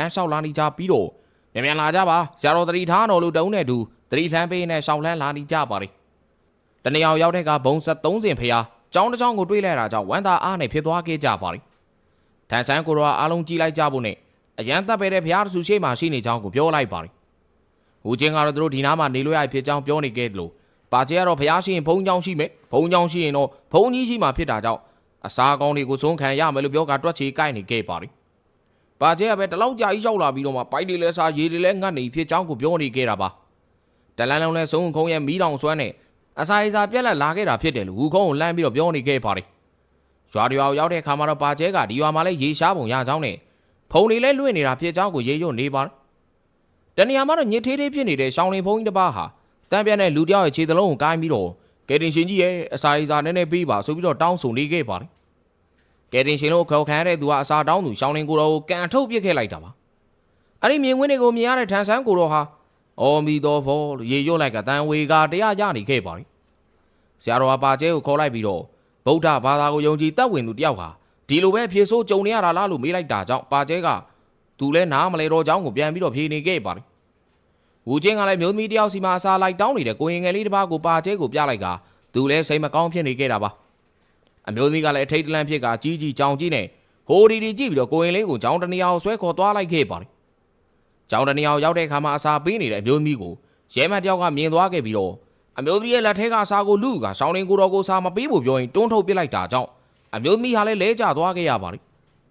လမ်းလျှောက်လာနေကြပြီးတော့မြန်မြန်လာကြပါဆရာတော်တတိထားတော်လို့တုံးနေတူတတိထမ်းပေးနဲ့ရှောင်းလန်းလာနေကြပါလေတနေရာရောက်တဲ့ကဘုံဆက်30စင်ဖျားကျောင်းတစ်ကျောင်းကိုတွေးလိုက်တာကြောင့်ဝမ်းသာအားနဲ့ဖြစ်သွားခဲ့ကြပါလေထန်ဆန်းကိုရောအားလုံးကြည့်လိုက်ကြဖို့နဲ့အရန်တပ်ပဲတဲ့ဖျားတဆူရှိမှရှိနေကြောင်းကိုပြောလိုက်ပါလေဟူချင်းကတော့သူတို့ဒီနားမှာနေလို့ရဖြစ်ကြောင်းပြောနေခဲ့တယ်လို့ပါကျဲကတော့ဖျားရှိရင်ဘုံကြောင်းရှိမယ်ဘုံကြောင်းရှိရင်တော့ဘုံကြီးရှိမှဖြစ်တာကြောင့်အစာကောင်းတွေကိုဆုံးခံရမယ်လို့ပြောကတွက်ချေကိုက်နေခဲ့ပါလေ။ ဘာကျဲကပဲတလောက်ကြာကြီးရောက်လာပြီးတော့မှပိုက်တွေလဲစားရေတွေလဲငတ်နေဖြစ်ချောင်းကိုပြောနေခဲ့တာပါ။တလန်းလုံးလဲဆုံးခုံးရဲ့မီးတောင်ဆွမ်းနဲ့အစာအစာပြက်လက်လာခဲ့တာဖြစ်တယ်လို့ဟူခုံးကိုလှမ်းပြီးတော့ပြောနေခဲ့ပါတယ်။ရွာရွာရောက်တဲ့အခါမှာတော့ဘာကျဲကဒီရွာမှာလဲရေရှားပုံရချောင်းနဲ့ဖုံတွေလဲလွင့်နေတာဖြစ်ချောင်းကိုရေရွတ်နေပါတယ်။တနေရာမှာတော့ညစ်သေးသေးဖြစ်နေတဲ့ရှောင်းလင်ဖုံးကြီးတစ်ပါးဟာတန်းပြတ်တဲ့လူတယောက်ရဲ့ခြေသလုံးကိုကိုင်းပြီးတော့ကယ်တင်ရှင်ကြီးရဲ့အစာအစာနည်းနည်းပေးပါဆိုပြီးတော့တောင်းဆိုနေခဲ့ပါတယ်။ ကယ်တင်ရှင်တို့ခေါ်ခံရတဲ့သူကအစာတောင်းသူရှောင်းလင်းကိုတော်ကိုကန်ထုတ်ပစ်ခဲ့လိုက်တာပါအဲ့ဒီမြင်ကွင်းတွေကိုမြင်ရတဲ့ထန်ဆန်းကိုတော်ဟာအော်မီတော်ဖောလို့ရေရွတ်လိုက်ကတန်ဝေကတရားရနေခဲ့ပါလေဆရာတော်ကပါကျဲကိုခေါ်လိုက်ပြီးတော့ဗုဒ္ဓဘာသာကိုယုံကြည်တတ်ဝင်သူတယောက်ဟာဒီလိုပဲဖြေဆိုးကြုံနေရတာလားလို့မေးလိုက်တာကြောင့်ပါကျဲကသူလဲနားမလဲတော့ကြောင်းကိုပြန်ပြီးတော့ဖြေနေခဲ့ပါလေဝူချင်းကလည်းမျိုးသမီးတယောက်စီမှာအစာလိုက်တောင်းနေတဲ့ကိုရင်ငယ်လေးတစ်ပါးကိုပါကျဲကိုပြလိုက်ကသူလဲစိတ်မကောင်းဖြစ်နေခဲ့တာပါ အမျိုးသမီးကလည်းအထိတ်တလန့်ဖြစ်ကကြီးကြီးကြောင်ကြီးနဲ့ဟိုဒီဒီကြည့်ပြီးတော့ကိုရင်လေးကိုကြောင်တနေရာကိုဆွဲခေါ်သွားလိုက်ခဲ့ပါတယ်။ကြောင်တနေရာကိုရောက်တဲ့အခါမှာအစာပေးနေတဲ့အမျိုးသမီးကိုရဲမတ်တယောက်ကမြင်သွားခဲ့ပြီးတော့အမျိုးသမီးရဲ့လက်ထဲကအစာကိုလူကဆောင်းလင်းကိုတော်ကိုစာမပေးဖို့ပြောရင်တွန်းထုတ်ပစ်လိုက်တာကြောင့်အမျိုးသမီးဟာလည်းလဲကျသွားခဲ့ရပါတယ်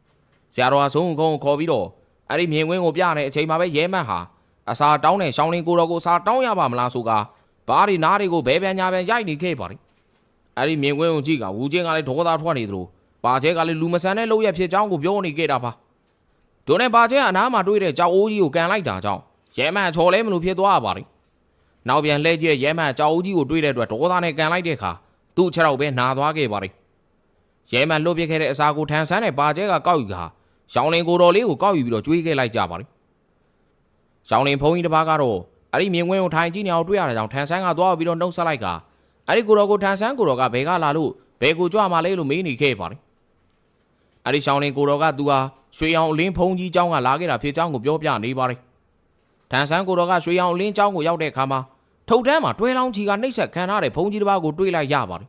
။ဆရာတော်ကဆုံးကုန်းကိုခေါ်ပြီးတော့အဲ့ဒီမြင်ကွင်းကိုပြတဲ့အချိန်မှာပဲရဲမတ်ဟာအစာတောင်းတဲ့ဆောင်းလင်းကိုတော်ကိုစာတောင်းရပါမလားဆိုကဘားဒီနားတွေကိုဘဲပြန်ညာပြန်ရိုက်နေခဲ့ပါတယ် အဲ့ဒီမြင်ကွင်းကိုကြည့်ကဝူချင်းကလည်းဒေါသထွက်နေသလိုပါကျဲကလည်းလူမဆန်တဲ့လောက်ရဖြစ်ကြောင်းကိုပြောနေခဲ့တာပါဒိုနဲ့ပါကျဲကအနားမှာတွေ့တဲ့ကြောက်အိုးကြီးကိုကန်လိုက်တာကြောင့်ရဲမန်ချော်လဲမလို့ဖြစ်သွားပါလိနောက်ပြန်လှည့်ကြည့်ရဲမန်ကြောက်အိုးကြီးကိုတွေ့တဲ့အတွက်ဒေါသနဲ့ကန်လိုက်တဲ့အခါသူ့ခြေထောက်ပဲနာသွားခဲ့ပါလိရဲမန်လွတ်ပြစ်ခဲ့တဲ့အစာကိုထန်ဆန်းနဲ့ပါကျဲကကောက်ယူကရောင်လင်ကိုတော်လေးကိုကောက်ယူပြီးတော့ကျွေးခဲ့လိုက်ကြပါလိရောင်လင်ဖုံးကြီးတစ်ပါးကတော့အဲ့ဒီမြင်ကွင်းကိုထိုင်ကြည့်နေအောင်တွေ့ရတဲ့ကြောင့်ထန်ဆန်းကသွားပြီးတော့နှုတ်ဆက်လိုက်က အဲ့ဒီကိုတော်ကိုထန်ဆန်းကိုတော်ကဘယ်ကလာလို့ဘယ်ကိုကြွမှာလဲလို့မေးနေခဲ့ပါတယ်အဲ့ဒီရှောင်းလင်းကိုတော်ကသူဟာရွှေရောင်အလင်းဖုံကြီးเจ้าကလာခဲ့တာဖြစ်เจ้าကိုပြောပြနေပါတယ်ထန်ဆန်းကိုတော်ကရွှေရောင်အလင်းเจ้าကိုရောက်တဲ့အခါမှာထုတ်တန်းမှာတွဲလောင်းချီကနှိပ်ဆက်ခံထားတဲ့ဖုံကြီးတစ်ပါးကိုတွေ့လိုက်ရပါတယ်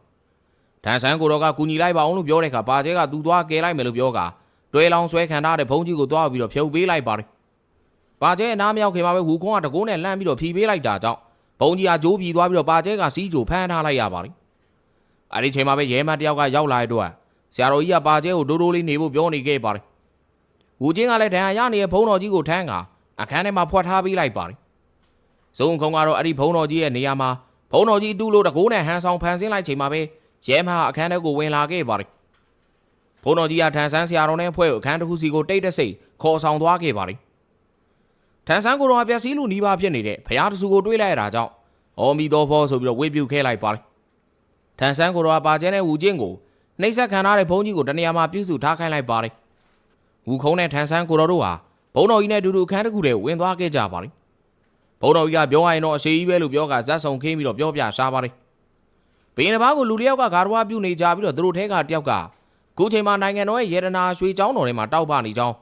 ထန်ဆန်းကိုတော်ကကူညီလိုက်ပါအောင်လို့ပြောတဲ့အခါပါကျဲကသူသွားကယ်လိုက်မယ်လို့ပြောကတွဲလောင်းဆွဲခံထားတဲ့ဖုံကြီးကိုသွားပြီးတော့ဖြုတ်ပေးလိုက်ပါတယ်ပါကျဲအနားမရောက်ခင်မှာပဲဝူခွန်းကတကိုးနဲ့လှမ်းပြီးတော့ဖြီးပေးလိုက်တာကြောင့် ဘုံကြီးကဂျိုးပြီးသွားပြီးတော့ပါကျဲကစီးကြိုဖမ်းထားလိုက်ရပါလိမ့်။အဲဒီချိန်မှာပဲရဲမတ်တယောက်ကရောက်လာတဲ့အတွက်ဆရာတော်ကြီးကပါကျဲကိုဒိုးဒိုးလေးနေဖို့ပြောနေခဲ့ပါတယ်။ဝူချင်းကလည်းဒဏ်ရာရနေတဲ့ဘုံတော်ကြီးကိုထမ်းကအခန်းထဲမှာဖွက်ထားပေးလိုက်ပါတယ်။ဇုံခုံကတော့အဲ့ဒီဘုံတော်ကြီးရဲ့နေရာမှာဘုံတော်ကြီးတူးလို့တကိုးနဲ့ဟန်ဆောင်ဖန်ဆင်းလိုက်ချိန်မှာပဲရဲမဟာအခန်းထဲကိုဝင်လာခဲ့ပါတယ်။ဘုံတော်ကြီးကထန်ဆန်းဆရာတော်နဲ့ဖွဲ့ကိုအခန်းတစ်ခုစီကိုတိတ်တဆိတ်ခေါ်ဆောင်သွားခဲ့ပါတယ်။ ထန်ဆန်းကိုတော်ကပျက်စီးလူနီးပါးဖြစ်နေတဲ့ဖရားတဆူကိုတွေးလိုက်ရတာကြောင့်အော်မီတော်ဖောဆိုပြီးတော့ဝေပြုတ်ခဲလိုက်ပါတယ်။ထန်ဆန်းကိုတော့ပါကျဲနဲ့ဝူချင်းကိုနှိမ့်ဆက်ခံထားတဲ့ဘုန်းကြီးကိုတနေရာမှာပြုစုထားခိုင်းလိုက်ပါတယ်။ဝူခုံးနဲ့ထန်ဆန်းကိုတော်တို့ဟာဘုံတော်ကြီးနဲ့အတူတူအခန်းတစ်ခုထဲဝင်သွားခဲ့ကြပါတယ်။ဘုံတော်ကြီးကပြောရရင်တော့အရှိကြီးပဲလို့ပြောကဇက်ဆောင်ခင်းပြီးတော့ပြောပြရှားပါတယ်။ဘင်းတစ်ပါးကိုလူတစ်ယောက်ကဂါရဝပြုနေကြပြီးတော့သူတို့ထဲကတယောက်ကခုချိန်မှာနိုင်ငံတော်ရဲ့ရေဒနာရွှေချောင်းတော်ထဲမှာတောက်ပနေကြောင်း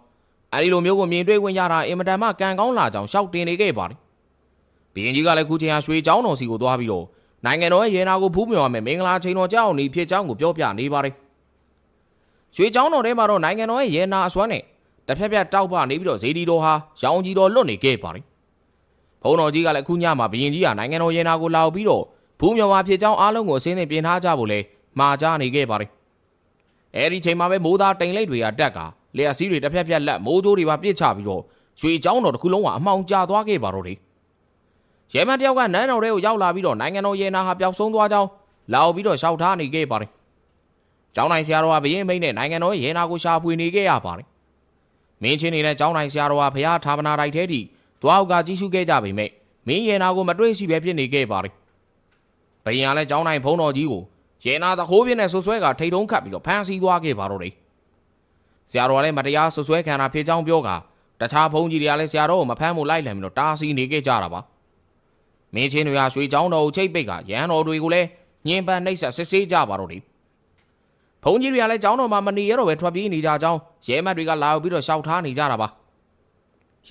အဲဒီလိုမျိုးကိုမြင်တွေ့ခွင့်ရတာအင်မတန်မှကံကောင်းလာကြောင်ရှောက်တင်နေခဲ့ပါတယ်။ဘီရင်ကြီးကလည်းခုချိန်ဟာရွှေချောင်းတော်စီကိုသွားပြီးတော့နိုင်ငံတော်ရဲ့ရေနာကိုဖူးမြော်ရမယ်မင်္ဂလာချိန်တော်ကြောင်းဤဖြစ်ကြောင်းကိုပြောပြနေပါတယ်။ရွှေချောင်းတော်ထဲမှာတော့နိုင်ငံတော်ရဲ့ရေနာအစွမ်းနဲ့တဖြက်ဖြက်တောက်ပနေပြီးတော့ဇေဒီတော်ဟာရောင်ကြီးတော်လွတ်နေခဲ့ပါတယ်။ဘုန်းတော်ကြီးကလည်းခုညမှာဘီရင်ကြီးကနိုင်ငံတော်ရေနာကိုလာပြီးတော့ဖူးမြော်ပါဖြစ်ကြောင်းအားလုံးကိုအစင်းနဲ့ပြင်ထားကြဖို့လဲမှာကြားနေခဲ့ပါတယ်။အဲဒီချိန်မှာပဲမိုးသားတိမ်လိပ်တွေကတက်က လျှက်စီးတွေတစ်ဖက်ဖက်လက်မိုးကြိုးတွေပါပြစ်ချပြီးတော့ရွှေချောင်းတော်တစ်ခုလုံးကအမှောင်ကျသွားခဲ့ပါတော့တယ်ရဲမန်တယောက်ကနန်းတော်ထဲကိုရောက်လာပြီးတော့နိုင်ငံတော်ရဲနာဟာပျောက်ဆုံးသွားကြောင်းလာပြီးတော့ရှောက်ထားနေခဲ့ပါတယ်ကျောင်းနိုင်ဆရာတော်ကဘရင်မိတ်နဲ့နိုင်ငံတော်ရဲနာကိုရှာဖွေနေခဲ့ရပါတယ်မင်းချင်းနေတဲ့ကျောင်းနိုင်ဆရာတော်ကဘုရားဌာပနာတိုက်ထဲထိသွားအောင်ကကြီးစုခဲ့ကြပေမဲ့မင်းရဲနာကိုမတွေ့ရှိပဲဖြစ်နေခဲ့ပါတယ်ဘရင်ကလည်းကျောင်းနိုင်ဘုံတော်ကြီးကိုရဲနာသခိုးပြင်းနဲ့ဆွဆွဲကထိတ်တုံးခတ်ပြီးတော့ဖမ်းဆီးသွားခဲ့ပါတော့တယ် ဆရာတော်ကလည်းမတရားဆွဆွဲခံတာဖြစ်ကြောင်းပြောကတခြားဘုန်းကြီးတွေကလည်းဆရာတော်ကိုမဖမ်းဖို့လိုက်လံပြီးတော့တားဆီးနေခဲ့ကြတာပါမင်းချင်းတွေကရွှေချောင်းတော်ကိုချိတ်ပိတ်ကရန်တော်တွေကိုလည်းညင်ပန်းနှိပ်ဆက်စစ်ဆေးကြပါတော့တယ်ဘုန်းကြီးတွေကလည်းကျောင်းတော်မှာမနေရတော့ပဲထွက်ပြေးနေကြကြောင်းရဲမတ်တွေကလာပြီးတော့ရှောက်ထားနေကြတာပါ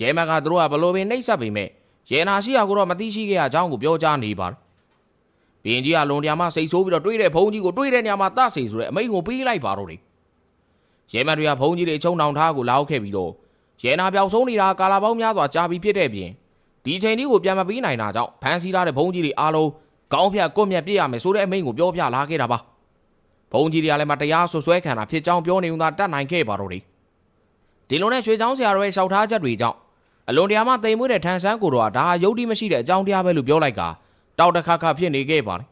ရဲမတ်ကသူတို့ကဘလို့ပင်နှိပ်ဆက်ပေမဲ့ရဲနာရှိရကိုတော့မသိရှိခဲ့ရကြောင်းကိုပြောကြားနေပါတယ်ဘင်းကြီးကလွန်တရားမှစိတ်ဆိုးပြီးတော့တွေးတဲ့ဘုန်းကြီးကိုတွေးတဲ့နေရာမှာတတ်စီဆိုတဲ့အမိန့်ကိုပေးလိုက်ပါတော့တယ် ရဲမတ်တွေကဘုန်းကြီးတွေအချုံနောင်ထားကိုလာရောက်ခဲ့ပြီးတော့ရဲနာပြောင်ဆုံးနေတာကာလာပေါင်းများစွာကြာပြီးဖြစ်တဲ့ပြင်ဒီချိန်လေးကိုပြန်မပေးနိုင်တာကြောင့်ဖမ်းဆီးထားတဲ့ဘုန်းကြီးတွေအားလုံးကောင်းဖြတ်ကွတ်မြတ်ပြည့်ရမယ်ဆိုတဲ့အမိန့်ကိုပြောပြလာခဲ့တာပါဘုန်းကြီးတွေကလည်းမတရားဆွဆွဲခံတာဖြစ်ကြောင်းပြောနေုံသာတတ်နိုင်ခဲ့ပါတော့တယ်ဒီလိုနဲ့ရွှေချောင်းဆရာတော်ရဲ့ရှောက်ထားချက်တွေကြောင့်အလွန်တရာမှတိမ်မွေးတဲ့ထန်ဆန်းကိုတော့ဒါဟာယုတ်တိမရှိတဲ့အကြောင်းတရားပဲလို့ပြောလိုက်ကတောက်တခါခါဖြစ်နေခဲ့ပါတယ်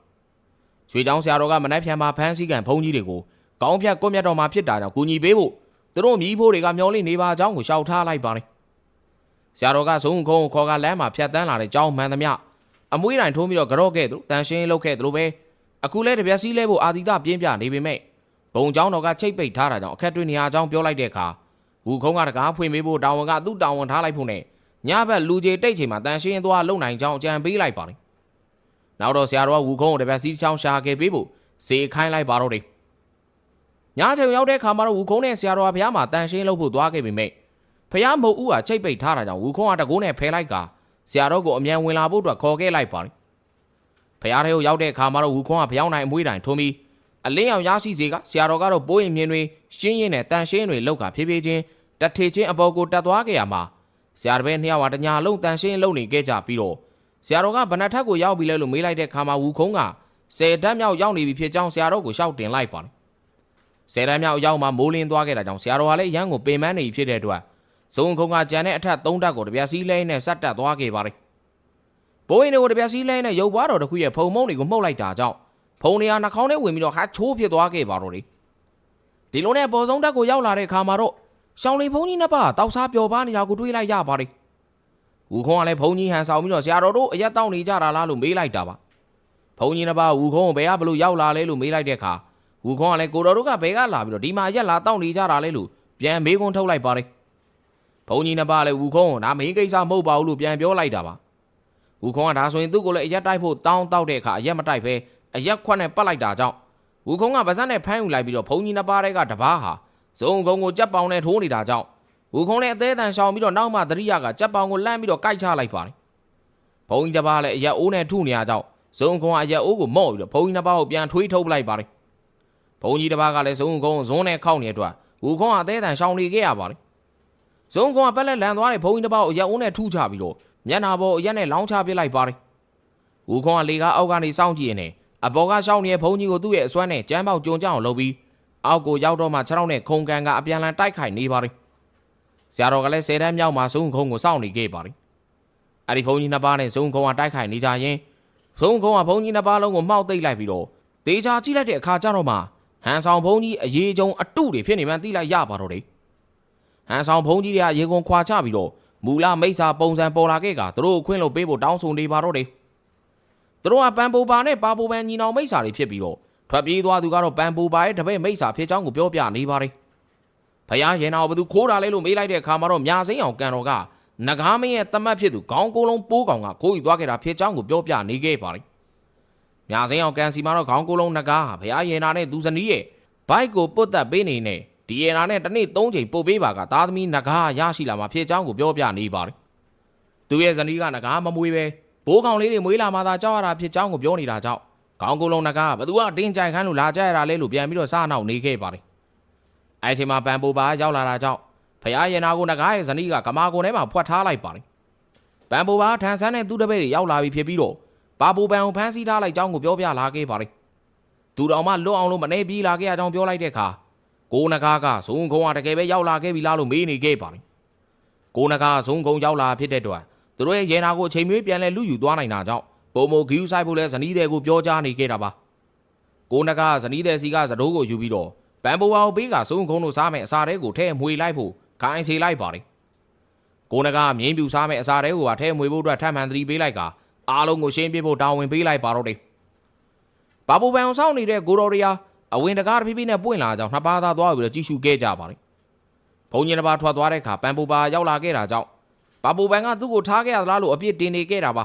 ရွှေချောင်းဆရာတော်ကမနှက်ဖြန်မှာဖမ်းဆီးခံဘုန်းကြီးတွေကို ကောင်းဖြတ်ကွတ်မြတ်တော်မှာဖြစ်တာကြောင့်ကူညီပေးဖို့သူတို့မြည်ဖို့တွေကမျောလင့်နေပါကြောင်းကိုရှောက်ထားလိုက်ပါတယ်ဆရာတော်ကဇုံခုံခေါ်ကလမ်းမှာဖြတ်တန်းလာတဲ့ကြောင်းမှန်သမျှအမွေးတိုင်ထိုးပြီးတော့ကြော့ခဲ့သူတန်ရှင်းလုပ်ခဲ့သူလိုပဲအခုလဲတပြက်စီးလဲဖို့အာသီတပြင်းပြနေပေမဲ့ဘုံเจ้าတော်ကချိတ်ပိတ်ထားတာကြောင့်အခက်တွေ့နေရကြောင်းပြောလိုက်တဲ့အခါဝူခုံးကတကားဖွင့်ပေးဖို့တာဝန်ကသူ့တာဝန်ထားလိုက်ဖို့နဲ့ညဘက်လူကြီးတိတ်ချိန်မှာတန်ရှင်းသွားလုံနိုင်ကြောင်းအကြံပေးလိုက်ပါတယ်နောက်တော့ဆရာတော်ကဝူခုံးကိုတပြက်စီးချောင်းရှာခဲ့ပေးဖို့ဈေးခိုင်းလိုက်ပါတော့တယ် ညချိန်ရောက်တဲ့ခါမှာတော့ဝူခုံးနဲ့ဆရာတော်ကဘုရားမှာတန်ရှင်းလုပ်ဖို့သွားခဲ့ပေမဲ့ဖះမဟုတ်ဦးဟာချိတ်ပိတ်ထားတာကြောင့်ဝူခုံးကတကိုးနဲ့ဖယ်လိုက်ကဆရာတော်ကိုအမြန်ဝင်လာဖို့အတွက်ခေါ်ခဲ့လိုက်ပါတယ်ဖះထဲကိုရောက်တဲ့အခါမှာတော့ဝူခုံးကဖျောင်းနိုင်အမွေးတိုင်ထုံးပြီးအလင်းအောင်ရရှိစေကဆရာတော်ကတော့ပိုးရင်မြင်တွေရှင်းရင်နဲ့တန်ရှင်းတွေလောက်ကဖြည်းဖြည်းချင်းတထေချင်းအပေါ်ကိုတက်သွားခဲ့ရမှာဆရာတော်ပဲနှစ်ယောက်ကတညာလုံးတန်ရှင်းလုံနေခဲ့ကြပြီးတော့ဆရာတော်ကဗနတ်ထက်ကိုရောက်ပြီလဲလို့မေးလိုက်တဲ့ခါမှာဝူခုံးကဆယ်တန်းမြောက်ရောက်နေပြီဖြစ်ကြောင်းဆရာတော်ကိုရှောက်တင်လိုက်ပါတယ် ဆယ်တန်းမြောက်ရောက်မှမိုးလင်းသွားခဲ့တာကြောင့်ဆရာတော်ကလည်းရန်ကိုပင်ပန်းနေဖြစ်တဲ့အတွက်ဇုံခုံကကြံတဲ့အထက်သုံးတက်ကိုတပြက်စီးလဲနဲ့ဆက်တက်သွားခဲ့ပါတယ်ဘိုးရင်တွေကိုတပြက်စီးလဲနဲ့ရုပ်ပွားတော်တစ်ခုရဲ့ဖုံမုံတွေကိုမှုတ်လိုက်တာကြောင့်ဖုံနေရာနှာခေါင်းထဲဝင်ပြီးတော့ဟာချိုးဖြစ်သွားခဲ့ပါတော့တယ်ဒီလိုနဲ့ပေါ်ဆုံးတက်ကိုရောက်လာတဲ့အခါမှာတော့ရှောင်းလီဘုံကြီးနှစ်ပါးတောက်စားပျော်ပါနေတာကိုတွေးလိုက်ရပါတယ်ဝူခုံးကလည်းဘုံကြီးဟန်ဆောင်ပြီးတော့ဆရာတော်တို့အရက်တောင်းနေကြတာလားလို့မေးလိုက်တာပါဘုံကြီးနှစ်ပါးဝူခုံးကိုဘယ်ကဘလို့ရောက်လာလဲလို့မေးလိုက်တဲ့အခါ ဝူခုံးကလည်းကိုတော်တို့ကဘယ်ကလာပြီးတော့ဒီမှာရက်လာတောင်းနေကြတာလဲလို့ပြန်မေးခွန်းထုတ်လိုက်ပါတယ်ဘုံကြီးနှစ်ပါးလည်းဝူခုံးကိုဒါမင်းကိစ္စမဟုတ်ပါဘူးလို့ပြန်ပြောလိုက်တာပါဝူခုံးကဒါဆိုရင်သူ့ကိုလည်းအရက်တိုက်ဖို့တောင်းတောက်တဲ့အခါအရက်မတိုက်ပဲအရက်ခွက်နဲ့ပတ်လိုက်တာကြောင့်ဝူခုံးကဗဇက်နဲ့ဖမ်းယူလိုက်ပြီးတော့ဘုံကြီးနှစ်ပါးတွေကတပားဟာဇုံကုံကိုကြက်ပေါင်နဲ့ထိုးနေတာကြောင့်ဝူခုံးလည်းအသေးအတန်ရှောင်ပြီးတော့နောက်မှသတိရကကြက်ပေါင်ကိုလှမ်းပြီးတော့ကိုက်ချလိုက်ပါတယ်ဘုံကြီးတစ်ပါးလည်းအရက်အိုးနဲ့ထုနေရကြောင့်ဇုံကုံကအရက်အိုးကိုမော့ပြီးတော့ဘုံကြီးနှစ်ပါးကိုပြန်ထွေးထုတ်လိုက်ပါတယ်ဘုံ ကြီးတစ်ပါးကလည်းဇုံကုံဇွန်းနဲ့ခောက်နေတဲ့အတွက်ဝူခုံးကအသေးအတန်ရှောင်နေခဲ့ရပါတယ်ဇုံကုံကပက်လက်လန်သွားတဲ့ဘုံကြီးတစ်ပါးကိုအရက်အိုးနဲ့ထုချပြီးတော့မျက်နာပေါ်အရက်နဲ့လောင်းချပစ်လိုက်ပါတယ်ဝူခုံးကလေကားအောက်ကနေစောင့်ကြည့်နေတယ်အပေါ်ကရှောင်းနေတဲ့ဘုံကြီးကိုသူ့ရဲ့အစွမ်းနဲ့ကြမ်းပေါက်ကြုံကြအောင်လုပ်ပြီးအောက်ကိုရောက်တော့မှခြေထောက်နဲ့ခုံကန်ကအပြန်လန်တိုက်ခိုက်နေပါတယ်ဆရာတော်ကလည်းဆယ်တန်းမြောက်မှာဇုံခုံကိုစောင့်နေခဲ့ပါတယ်အဲ့ဒီဘုံကြီးနှစ်ပါးနဲ့ဇုံခုံကတိုက်ခိုက်နေကြရင်ဇုံခုံကဘုံကြီးနှစ်ပါးလုံးကိုမှောက်သိမ့်လိုက်ပြီးတော့တေချာကြည့်လိုက်တဲ့အခါကျတော့မှ ဟန်ဆောင်ဘုံကြီးအရေးကြုံအတုတွေဖြစ်နေမှန်းသိလိုက်ရပါတော့တယ်ဟန်ဆောင်ဘုံကြီးတွေကရေကုန်ခွာချပြီးတော့မူလမိစ္ဆာပုံစံပေါ်လာခဲ့ကသူတို့ခွင့်လို့ပေးဖို့တောင်းဆိုနေပါတော့တယ်သူတို့ကပန်ပူပါနဲ့ပါပူပန်ညီနောင်မိစ္ဆာတွေဖြစ်ပြီးတော့ထွက်ပြေးသွားသူကတော့ပန်ပူပါရဲ့တပည့်မိစ္ဆာဖြစ်ကြောင်းကိုပြောပြနေပါတယ်ဖယားရင်တော်ဘသူခိုးတာလဲလို့မေးလိုက်တဲ့အခါမှာတော့မြာစိမ့်အောင်ကန်တော်ကနဂါမင်းရဲ့တမတ်ဖြစ်သူခေါင်းကိုလုံးပိုးကောင်ကခိုးယူသွားခဲ့တာဖြစ်ကြောင်းကိုပြောပြနေခဲ့ပါတယ် မြာစိမ့်အောင်ကန်စီမှာတော့ခေါင်းကိုလုံးနဂါဟာဖယားရင်တော်နဲ့သူဇနီးရဲ့ဘိုက်ကိုပုတ်တက်ပေးနေနဲ့ဒီရင်တော်နဲ့တစ်နေ့၃ချိန်ပုတ်ပေးပါကသားသမီးနဂါရရှိလာမှာဖြစ်ကြောင်းကိုပြောပြနေပါတယ်သူရဲ့ဇနီးကနဂါမမွေးပဲဘိုးကောင်လေးတွေမွေးလာမှသာကြောက်ရတာဖြစ်ကြောင်းကိုပြောနေတာကြောင့်ခေါင်းကိုလုံးနဂါဘသူကတင်းကြိုင်ခန်းလို့လာကြရတာလဲလို့ပြန်ပြီးတော့စားနောက်နေခဲ့ပါတယ်အဲအချိန်မှာပန်ပူပါရောက်လာတာကြောင့်ဖယားရင်နာကိုနဂါရဲ့ဇနီးကကမာကုံထဲမှာဖွက်ထားလိုက်ပါတယ်ပန်ပူပါထန်ဆန်းတဲ့သူတပည့်တွေရောက်လာပြီဖြစ်ပြီးတော့ ပါပူပန်ကိုဖမ်းဆီးထားလိုက်ကြောင်းကိုပြောပြလာခဲ့ပါတယ်သူတော်မှလွတ်အောင်လို့မနေပြေးလာခဲ့ရကြောင်းပြောလိုက်တဲ့အခါကိုနဂါကဇုံခုံကတကယ်ပဲရောက်လာခဲ့ပြီလားလို့မေးနေခဲ့ပါတယ်ကိုနဂါဇုံခုံရောက်လာဖြစ်တဲ့အတွက်သူတို့ရဲ့ရေနာကိုအချိန်မွေးပြန်လဲလူယူသွားနိုင်တာကြောင့်ပုံမဂီယူဆိုင်ဖို့လဲဇနီးတဲ့ကိုပြောကြားနေခဲ့တာပါကိုနဂါဇနီးတဲ့စီကဇတိုးကိုယူပြီးတော့ပန်ပိုဝါကိုပေးကဇုံခုံတို့စားမယ်အစာတဲကိုထဲမွေလိုက်ဖို့ခိုင်းစေလိုက်ပါတယ်ကိုနဂါမြင်းပြူစားမယ်အစာတဲကိုကထဲမွေဖို့အတွက်ထပ်မံသတိပေးလိုက်က အားလုံးကိုရှင်းပြဖို့တာဝန်ပေးလိုက်ပါတော့တယ်ဘာပူပန်အောင်စောင့်နေတဲ့ကိုတော်ရီယာအဝင်တကားတစ်ဖြည်းဖြည်းနဲ့ပွင့်လာကြောင်းနှစ်ပါးသားသွားပြီးတော့ကြည့်ရှုခဲ့ကြပါတယ်ဘုံကြီးတစ်ပါးထွက်သွားတဲ့အခါပန်ပူပါရောက်လာခဲ့တာကြောင့်ဘာပူပန်ကသူ့ကိုထားခဲ့ရသလားလို့အပြစ်တင်နေခဲ့တာပါ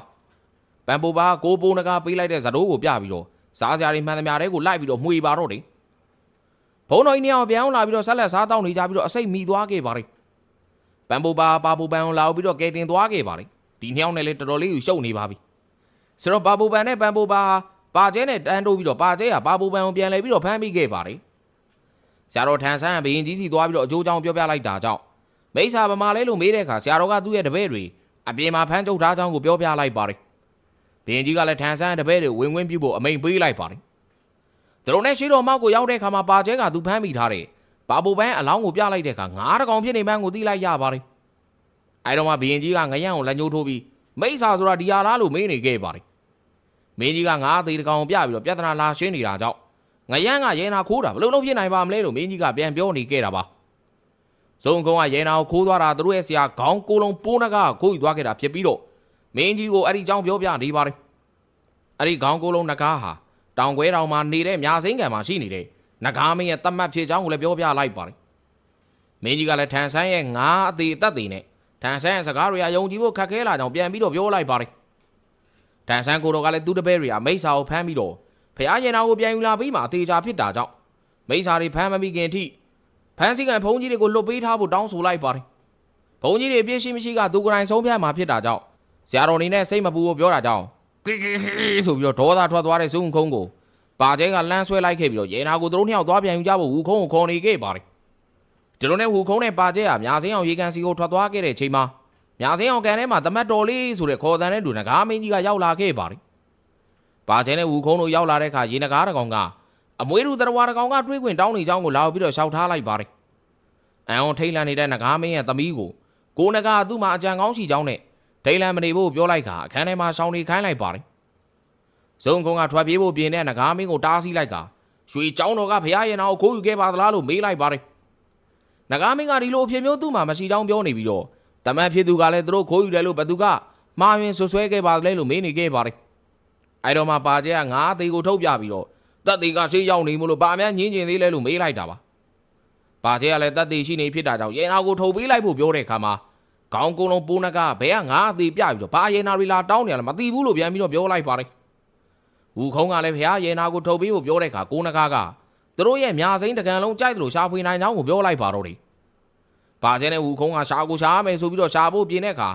ပန်ပူပါကိုပုံတကားပေးလိုက်တဲ့ဇတိုးကိုပြပြီးတော့စားစရာတွေမှန်သမျှတွေကိုလိုက်ပြီးတော့မှွေပါတော့တယ်ဘုံတော်ကြီးနေအောင်ပြန်အောင်လာပြီးတော့ဆက်လက်စားတောင်းနေကြပြီးတော့အစိတ်မိသွားခဲ့ပါတယ်ပန်ပူပါပါပူပန်ကိုလာပြီးတော့ကဲတင်သွားခဲ့ပါတယ်ဒီနှစ်ယောက်နဲ့လည်းတော်တော်လေးကိုရှုပ်နေပါပြီ ဆိုတော့ပါပူပန်နဲ့ပန်ပူပါပါကျဲနဲ့တန်းတိုးပြီးတော့ပါကျဲကပါပူပန်ကိုပြန်လဲပြီးတော့ဖမ်းမိခဲ့ပါတယ်ဆရာတော်ထန်ဆန်းကဘရင်ကြီးစီသွားပြီးတော့အကျိုးကြောင့်ပြောပြလိုက်တာကြောင့်မိစ္ဆာဗမာလဲလို့မေးတဲ့အခါဆရာတော်ကသူ့ရဲ့တပည့်တွေအပြင်မှာဖမ်းချုပ်ထားကြောင်းကိုပြောပြလိုက်ပါတယ်ဘရင်ကြီးကလည်းထန်ဆန်းတပည့်တွေဝင်ဝင်ပြုဖို့အမိန်ပေးလိုက်ပါတယ်သူတို့နဲ့ရှိတော်မောက်ကိုရောက်တဲ့အခါမှာပါကျဲကသူဖမ်းမိထားတဲ့ပါပူပန်အလောင်းကိုပြလိုက်တဲ့အခါငါးတကောင်ဖြစ်နေမှန်းကိုသိလိုက်ရပါတယ်အဲတော့မှဘရင်ကြီးကငရံကိုလက်ညှိုးထိုးပြီးမိစ္ဆာဆိုတာဒီဟာလားလို့မေးနေခဲ့ပါတယ် မင်းကြီးကငါးသေးတကောင်ပြပြီးတော့ပြဿနာလာရှင်းနေတာကြောင့်ငရမ်းကရဲနာခိုးတာဘယ်လိုလုပ်ဖြစ်နိုင်ပါမလဲလို့မင်းကြီးကပြန်ပြောနေခဲ့တာပါဇုံကုန်းကရဲနာကိုခိုးသွားတာသူတို့ရဲ့ဆရာခေါင်းကိုလုံးပိုးနကခိုးယူသွားခဲ့တာဖြစ်ပြီးတော့မင်းကြီးကိုအဲ့ဒီကြောင့်ပြောပြနေပါတယ်အဲ့ဒီခေါင်းကိုလုံးနဂါဟာတောင်ခွဲတောင်မှာနေတဲ့မြာစိမ့်ကံမှာရှိနေတဲ့နဂါမင်းရဲ့တတ်မှတ်ဖြစ်ကြောင်းကိုလည်းပြောပြလိုက်ပါတယ်မင်းကြီးကလည်းထန်ဆန်းရဲ့ငါးအသေးအသက်တွေနဲ့ထန်ဆန်းရဲ့စကားတွေကယုံကြည်ဖို့ခက်ခဲလာကြောင်းပြန်ပြီးတော့ပြောလိုက်ပါတယ် တန်ဆန်းကိုတော်ကလည်းသူ့တပည့်တွေကမိစ္ဆာကိုဖမ်းပြီးတော့ဖះရင်နာကိုပြန်ယူလာပြီးမှအသေးချာဖြစ်တာကြောင့်မိစ္ဆာတွေဖမ်းမပြီးခင်အထိဖမ်းဆီးကန်ဘုံကြီးတွေကိုလွတ်ပေးထားဖို့တောင်းဆိုလိုက်ပါတယ်ဘုံကြီးတွေပြည့်ရှိမရှိကသူကိုယ်တိုင်ဆုံးဖြတ်မှာဖြစ်တာကြောင့်ဆရာတော်နေနဲ့စိတ်မပူဖို့ပြောတာကြောင့်ကီကီဆိုပြီးတော့ဒေါသထွက်သွားတဲ့ဇုံခုံးကိုပါကျဲကလမ်းဆွဲလိုက်ခဲ့ပြီးတော့ရေနာကိုသူတို့နှစ်ယောက်သွားပြန်ယူကြဖို့ဝူခုံးကိုခေါ်နေခဲ့ပါတယ်ဒီလိုနဲ့ဝူခုံးနဲ့ပါကျဲကမြာစင်းအောင်ရေကန်စီကိုထွက်သွားခဲ့တဲ့ချိန်မှာ ။ညာစင်းအောင်ကန်ထဲမှာတမတ်တော်လေးဆိုတဲ့ခေါ်တန်တဲ့လူနဂါမင်းကြီးကရောက်လာခဲ့ပါတယ်။ဘာချင်းနဲ့ဝူခုံးတို့ရောက်လာတဲ့အခါရေနဂါတကောင်ကအမွေးသူတရဝါတကောင်ကတွေးခွင်တောင်းနေကြောင်းကိုလာပြီးတော့ရှောက်ထားလိုက်ပါတယ်။အံအောင်ထိတ်လန့်နေတဲ့နဂါမင်းရဲ့သမီးကိုကိုနဂါသူ့မှာအကြံကောင်းရှိကြောင်းနဲ့ထိတ်လန့်မနေဖို့ပြောလိုက်ခါအခန်းထဲမှာရှောင်းနေခိုင်းလိုက်ပါတယ်။ဇုံကုံကထွက်ပြေးဖို့ပြင်တဲ့နဂါမင်းကိုတားဆီးလိုက်ခါရွှေကျောင်းတော်ကဖရားရင်တော်ကိုခိုးယူခဲ့ပါသလားလို့မေးလိုက်ပါတယ်။နဂါမင်းကဒီလိုအဖြစ်မျိုးသူ့မှာမရှိကြောင်းပြောနေပြီးတော့ တမန်ဖြစ်သူကလည်းသူတို့ခိုးယူတယ်လို့ဘသူကမှားယွင်းဆွဆွဲခဲ့ပါလဲလို့မေးနေခဲ့ပါတယ်။အဲတော့မှပါကျဲကငါးသေးကိုထုတ်ပြပြီးတော့တက်သေးကရှေးရောက်နေမလို့ပါအများညင်းကျင်သေးလဲလို့မေးလိုက်တာပါ။ပါကျဲကလည်းတက်သေးရှိနေဖြစ်တာကြောင့်ရဲနာကိုထုတ်ပေးလိုက်ဖို့ပြောတဲ့အခါမှာခေါင်းကုန်းလုံးပိုးနကဘဲကငါးသေးပြပြီးတော့ဘာရဲနာရီလာတောင်းနေရလဲမသိဘူးလို့ပြန်ပြီးတော့ပြောလိုက်ပါတယ်။ဝူခုံးကလည်းဖះရဲနာကိုထုတ်ပေးဖို့ပြောတဲ့အခါကိုနကကသူတို့ရဲ့မြာစိမ့်တကန်လုံးကြိုက်တယ်လို့ရှာဖွေနိုင်ကြောင်းကိုပြောလိုက်ပါတော့တယ်။ ဘာကျဲနဲ့ဝူခုံးကရှာကိုရှာမယ်ဆိုပြီးတော့ရှာဖို့ပြင်တဲ့အခါ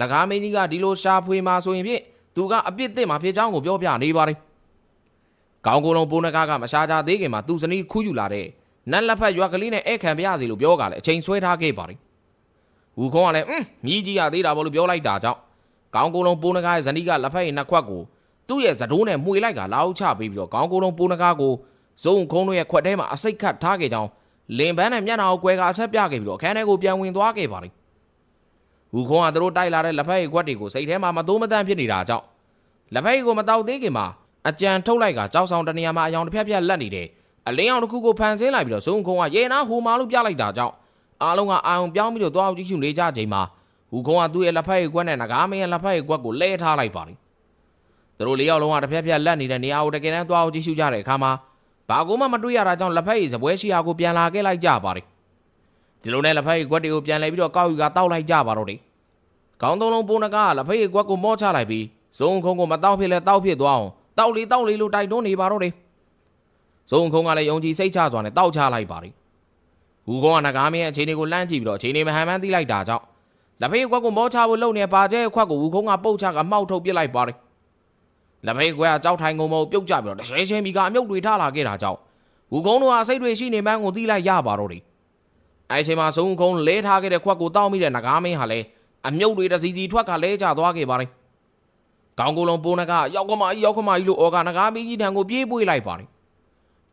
နဂါမင်းကြီးကဒီလိုရှာဖွေမှာဆိုရင်ဖြင့်သူကအပြစ်တင်မှာဖြစ်ကြောင်းကိုပြောပြနေပါတယ်။ကောင်းကိုယ်လုံးပိုးနဂါကမရှာကြသေးခင်မှာသူ့ဇနီးခူးယူလာတဲ့နတ်လက်ဖက်ရွက်ကလေးနဲ့ဧခံပြရစီလို့ပြောကြတယ်အချိန်ဆွဲထားခဲ့ပါတယ်။ဝူခုံးကလည်းအင်းမြည်ကြီးရသေးတာပေါ့လို့ပြောလိုက်တာကြောင့်ကောင်းကိုယ်လုံးပိုးနဂါရဲ့ဇနီးကလက်ဖက်ရဲ့နှစ်ခွက်ကိုသူ့ရဲ့ဇဒိုးနဲ့မှွေလိုက်ကလာအောင်ချပေးပြီးတော့ကောင်းကိုယ်လုံးပိုးနဂါကိုဇုံခုံးတို့ရဲ့ခွက်ထဲမှာအစိတ်ခတ်ထားခဲ့ကြောင်း လင်ပန်းနဲ့မျက်နှာကိုကွယ်ကအဆက်ပြခဲ့ပြီးတော့အခန်းထဲကိုပြန်ဝင်သွားခဲ့ပါတယ်။ဝူခုံးကသူတို့တိုက်လာတဲ့လက်ဖက်ရည်ခွက်တွေကိုစိတ်ထဲမှာမသိုးမတန့်ဖြစ်နေတာကြောင့်လက်ဖက်ရည်ကိုမတောက်သေးခင်မှာအကြံထုတ်လိုက်ကကြောက်ဆောင်တနေရာမှာအယောင်တစ်ဖြတ်ဖြတ်လက်နေတဲ့အလင်းအောင်တစ်ခုကိုဖန်ဆင်းလိုက်ပြီးတော့ဇုံခုံးကရေနာဟိုမာလို့ပြလိုက်တာကြောင့်အားလုံးကအာရုံပြောင်းပြီးတော့သွားအောင်ကြည့်ရှုနေကြချိန်မှာဝူခုံးကသူ့ရဲ့လက်ဖက်ရည်ခွက်နဲ့ငကားမင်းရဲ့လက်ဖက်ရည်ခွက်ကိုလဲထားလိုက်ပါတယ်။သူတို့လေးယောက်လုံးကတစ်ဖြတ်ဖြတ်လက်နေတဲ့နေရာကိုတကယ်တမ်းသွားအောင်ကြည့်ရှုကြတဲ့အခါမှာ ဘာကူမှမတွေ့ရတာကြောင့်လက်ဖက်ရည်စပွဲရှိရာကိုပြန်လာခဲ့လိုက်ကြပါတယ်ဒီလိုနဲ့လက်ဖက်ရည်ခွက်တွေကိုပြန်လဲပြီးတော့ကောက်ယူကတောက်လိုက်ကြပါတော့တယ်ခေါင်းသုံးလုံးပုံနကလက်ဖက်ရည်ခွက်ကိုမော့ချလိုက်ပြီးဇုံခုံကိုမတောက်ဖြစ်လဲတောက်ဖြစ်သွားအောင်တောက်လေးတောက်လေးလို့တိုက်တွန်းနေပါတော့တယ်ဇုံခုံကလည်းယုံကြည်စိတ်ချစွာနဲ့တောက်ချလိုက်ပါတယ်ဟူကောင်ကနဂါမင်းရဲ့အခြေအနေကိုလှမ်းကြည့်ပြီးတော့အခြေအနေမဟန်မှန်းသိလိုက်တာကြောင့်လက်ဖက်ရည်ခွက်ကိုမော့ချဖို့လုပ်နေပါကျဲခွက်ကိုဟူခုံကပုတ်ချကမှောက်ထုတ်ပစ်လိုက်ပါတယ် လက်ဖေးကွဲကကြောက်ထိုင်ကုန်မပြုတ်ကြပြီးတော့တရှဲရှဲမီကအမြုပ်တွေထားလာခဲ့တာကြောင့်ဝူကုန်းတို့ဟာစိတ်တွေရှိနေမှန်းကိုသိလိုက်ရပါတော့တယ်အဲအချိန်မှာဆုံးကုန်းလဲထားခဲ့တဲ့ခွက်ကိုတောက်မိတဲ့နဂါမင်းဟာလည်းအမြုပ်တွေတစီစီထွက်ကလဲကျသွားခဲ့ပါတယ်ကောင်းကိုယ်လုံးပိုးနကရောက်ကမကြီးရောက်ကမကြီးလို့အော်ကနဂါမင်းကြီးတံကိုပြေးပွေးလိုက်ပါတယ်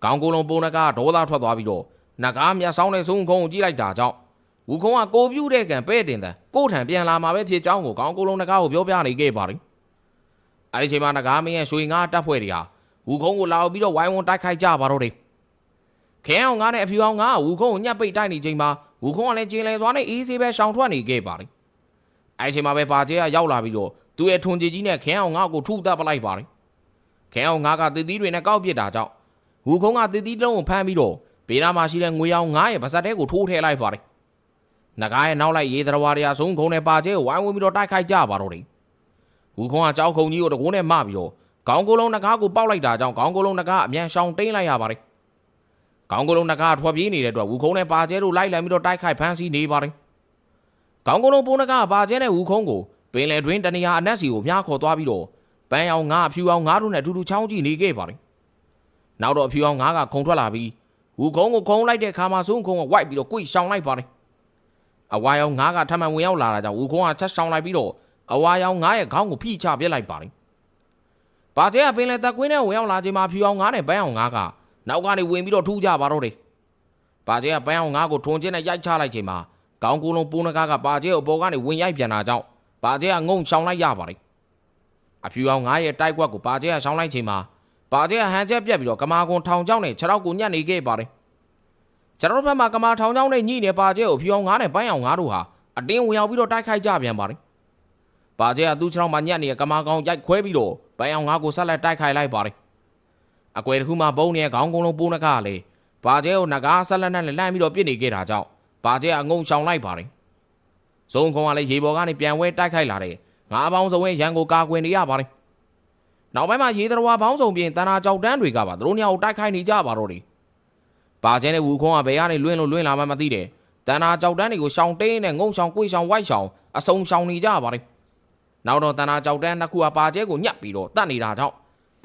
ကောင်းကိုယ်လုံးပိုးနကဒေါသထွက်သွားပြီးတော့နဂါးမျက်စောင်းနဲ့ဆုံးခုံကိုကြည့်လိုက်တာကြောင့်ဝူခုံကကိုပြူးတဲ့ကံပဲ့တင်တယ်ကိုထံပြန်လာမှာပဲဖြစ်ကြောင်းကိုခေါင်းကိုလုံးနဂါးကိုပြောပြနေခဲ့ပါတယ် အဲဒီချိန်မှာနဂါးမင်းရဲ့ရွှေငါးတပ်ဖွဲ့တွေဟာဝူခုံကိုလာပြီးတော့ဝိုင်းဝန်းတိုက်ခိုက်ကြပါတော့တယ်ခဲအောင်ငါနဲ့အဖြူအောင်ငါကဝူခုံကိုညှပ်ပိတ်တိုက်နေချိန်မှာဝူခုံကလည်းကျင်းလဲသွားနဲ့အေးဆေးပဲရှောင်ထွက်နေခဲ့ပါတယ်အဲဒီချိန်မှာပဲပါကျဲကရောက်လာပြီးတော့သူ့ရဲ့ထွန်ကြီးကြီးနဲ့ခဲအောင်ငါကိုထုတပ်ပလိုက်ပါတယ်ခဲအောင်ငါကတည်တည်တွေနဲ့ကောက်ပစ်တာကြောင့်ဝူခုံးကတည်တည်လုံးကိုဖမ်းပြီးတော့ဘေးနားမှာရှိတဲ့ငွေရောင်ငားရဲ့ပါဇက်တဲကိုထိုးထည့်လိုက်ပါတယ်။နဂါးရဲ့နောက်လိုက်ရေတရဝါရီအဆုံးခုံနဲ့ပါကျဲကိုဝိုင်းဝန်းပြီးတော့တိုက်ခိုက်ကြပါတော့တယ်။ ဝူခုံးကကြောက်ခုံကြီးကိုတကိုးနဲ့မပြီးတော့ခေါင်းကိုလုံးနဂါးကိုပေါက်လိုက်တာကြောင့်ခေါင်းကိုလုံးနဂါးအမြန်ရှောင်တိန်လိုက်ရပါတယ်။ခေါင်းကိုလုံးနဂါးထွက်ပြေးနေတဲ့အတွက်ဝူခုံးနဲ့ပါကျဲတို့လိုက်လံပြီးတော့တိုက်ခိုက်ဖမ်းဆီးနေပါတယ်။ခေါင်းကိုလုံးပိုးနဂါးပါကျဲနဲ့ဝူခုံးကိုပင်လယ်တွင်းတနေရာအနက်စီကိုမြားခေါ်သွားပြီးတော့ပန်းအောင်ငါးအဖြူအောင်ငါးတို့နဲ့အတူတူချောင်းကြည့်နေခဲ့ပါတယ်။နောက်တော့အဖြူအောင်ငါးကခုံထွက်လာပြီးဝူခုံးကိုခုံလိုက်တဲ့ခါမှာဆုံးခုံကဝိုက်ပြီးတော့ကိုိရှောင်လိုက်ပါတယ်အဝါရောင်ငါးကထပ်မံဝင်ရောက်လာတာကြောင့်ဝူခုံးကချက်ရှောင်လိုက်ပြီးတော့ အဝါရောင်ငါးရဲ့ခေါင်းကိုဖိချပြစ်လိုက်ပါတယ်ပါကျဲကပင်လယ်တက်ကွင်းနဲ့ဝင်ရောက်လာချိန်မှာဖြူအောင်ငါးနဲ့ပန်းအောင်ငါးကနောက်ကနေဝင်ပြီးတော့ထူးကြပါတော့တယ်ပါကျဲကပန်းအောင်ငါးကိုထွန်ကျင်းနဲ့ရိုက်ချလိုက်ချိန်မှာခေါင်းကိုယ်လုံးပိုးနဂါကပါကျဲကိုအပေါ်ကနေဝင်ရိုက်ပြန်တာကြောင့်ပါကျဲကငုံရှောင်လိုက်ရပါတယ်အဖြူအောင်ငါးရဲ့တိုက်ကွက်ကိုပါကျဲကရှောင်လိုက်ချိန်မှာပါကျဲဟန်ချက်ပြက်ပြီးတော့ကမာကွန်ထောင်ချောင်းနဲ့ခြေထောက်ကိုညှက်နေခဲ့ပါတယ်ကျွန်တော်တို့ဘက်မှာကမာထောင်ချောင်းနဲ့ညှိနေပါကျဲကိုဖြူအောင်ငါးနဲ့ပန်းအောင်ငါးတို့ဟာအတင်းဝင်ရောက်ပြီးတော့တိုက်ခိုက်ကြပြန်ပါတယ် ပါကျဲကသူ့ခြေထောက်မှာညှက်နေတဲ့ကမာကောင်ရိုက်ခွဲပြီးတော့ပန်းအောင်ငါးကိုဆက်လက်တိုက်ခိုက်လိုက်ပါတယ်အကွယ်တစ်ခုမှဘုံနေတဲ့ခေါင်းကုန်းလုံးပိုးနကကလည်းပါကျဲကိုနဂါဆက်လက်နဲ့လှမ်းပြီးတော့ပြစ်နေခဲ့တာကြောင့်ပါကျဲအငုံချောင်လိုက်ပါတယ်ဇုံကုန်းကလည်းရေပေါ်ကနေပြန်ဝဲတိုက်ခိုက်လာတဲ့ငါးပေါင်းစုံရဲ့ရန်ကိုကာကွယ်နေရပါတယ်နောက်ပိုင်းမှာရေတရဝါဘောင်းဆောင်ပြင်တနာကြောက်တန်းတွေကပါသူတို့ညောင်တိုက်ခိုက်နေကြပါတော့တယ်။ပါကျဲနဲ့ဝူခွန်ကဘယ်ကနေလွင့်လို့လွင့်လာမှမသိတယ်။တနာကြောက်တန်းတွေကိုရှောင်တင်းနဲ့ငုံရှောင်ကိုရှောင်ဝိုက်ရှောင်အစုံရှောင်နေကြပါတယ်။ နောက်တော့တနာကြောက်တန်းနှစ်ခုကပါကျဲကိုညှပ်ပြီးတော့တတ်နေတာကြောင့်